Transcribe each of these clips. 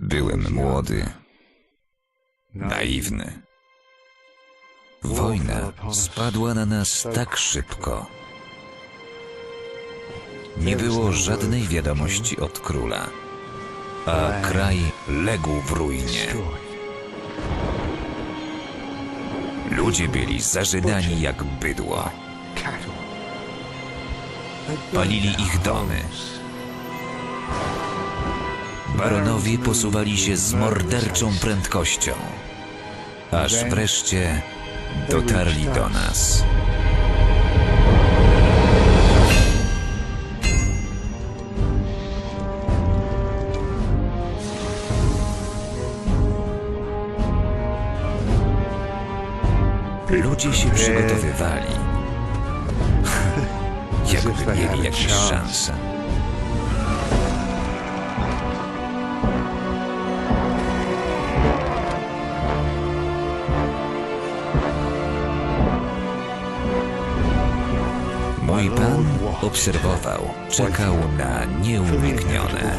Byłem młody, naiwny. Wojna spadła na nas tak szybko. Nie było żadnej wiadomości od króla, a kraj legł w ruinie. Ludzie byli zażynani jak bydło. Palili ich domy. Baronowie posuwali się z morderczą prędkością, aż wreszcie dotarli do nas. Ludzie się przygotowywali. Jakby mieli jakieś szanse. Mój pan obserwował, czekał na nieuniknione.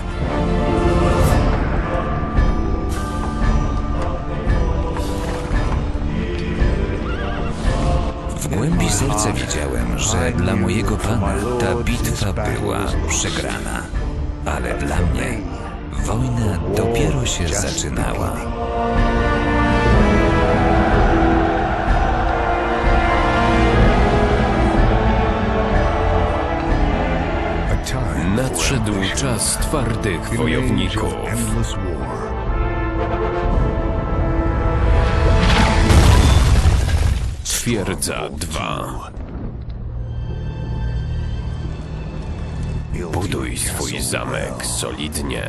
W głębi serca wiedziałem, że dla mojego pana ta bitwa była przegrana. Ale dla mnie wojna dopiero się zaczynała. Nadszedł czas twardych wojowników. Twierdza 2. Buduj swój zamek solidnie.